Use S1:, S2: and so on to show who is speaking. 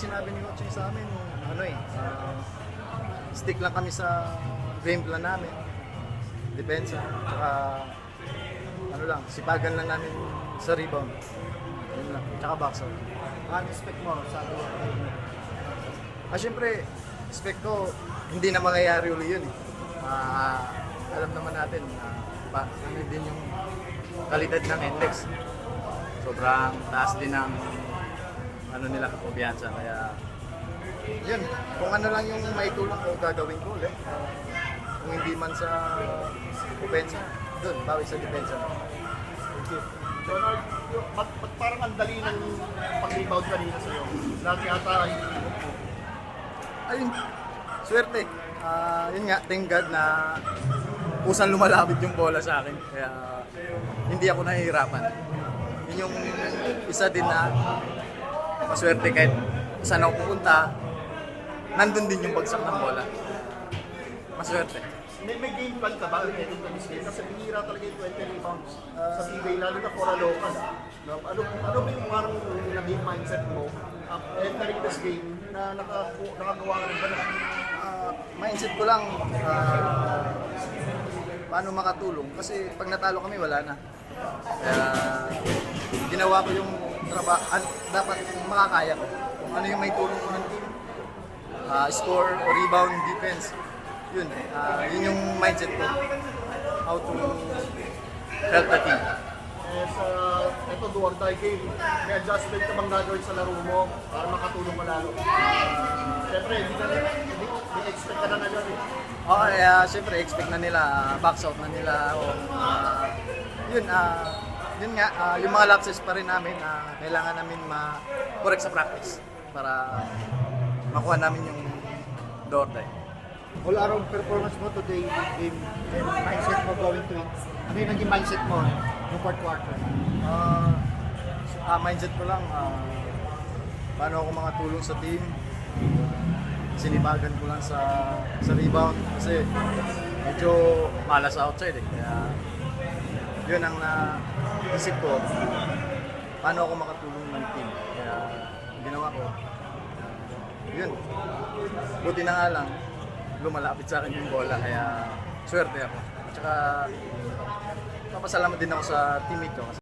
S1: Sinabi ni Coach sa amin, ano eh, ah, stick lang kami sa game plan namin. Depensa, tsaka ano lang, sipagan lang namin sa rebound. Yun lang, tsaka box out.
S2: Ano expect mo sa
S1: Ah, syempre, expect ko, hindi na mangyayari uli yun eh. Ah, alam naman natin na pa, ano din yung kalidad ng index. Sobrang taas din ng ano nila, kumpiyansa. Kaya, yun, kung ano lang yung may tulong ko, gagawin ko ulit. Kung hindi man sa opensa, doon, bawi sa depensa.
S2: Jonard, ba't, ba't parang ang dali ng pag-rebound kanina sa'yo? Lagi ata hindi mo po.
S1: ayun, swerte. Ah, yun nga, thank God na kusang lumalapit yung bola sa akin. Kaya hindi ako nahihirapan. Yun yung isa din na maswerte kahit saan ako pupunta, nandun din yung bagsak ng bola. Maswerte.
S2: May, may game plan ka ba heading to this game? Kasi binira talaga yung 20 rebounds sa PBA, lalo na for a local. No? Ano, ano ba yung parang naging mindset mo uh, entering this game na naka, nakagawa ka ng ganun?
S1: Ah, mindset ko lang ah, paano makatulong kasi pag natalo kami wala na kaya ginawa ko yung trabaho dapat makakaya ko kung ano yung may tulong ko ng team Ah, score o rebound defense yun ah, yun yung mindset ko how to help the team
S2: Eh, sa ito, do or die game, may adjustment ka bang gagawin sa laro mo para makatulong ka lalo? Siyempre, hindi ka hindi, hindi expect ka na na eh.
S1: Oo, kaya siyempre expect na nila, ah, box out na nila ako. Ah, yun, ah, yun nga, ah, yung mga lapses pa rin namin, ah, kailangan namin ma-correct sa practice para makuha namin yung door die.
S2: all around performance mo today game and mindset mo going to it. Ano yung naging mindset mo no fourth quarter?
S1: Ah, ah, mindset ko lang, ah, paano ako makatulong sa team. Sinibagan ko lang sa sa rebound kasi medyo malas outside eh. Kaya yun ang naisip ko, paano ako makatulong ng team. Kaya ginawa ko, yun. Buti na nga lang, lumalapit sa akin yung bola, kaya swerte ako. Tsaka, papasalamat din ako sa teammate ko. kasi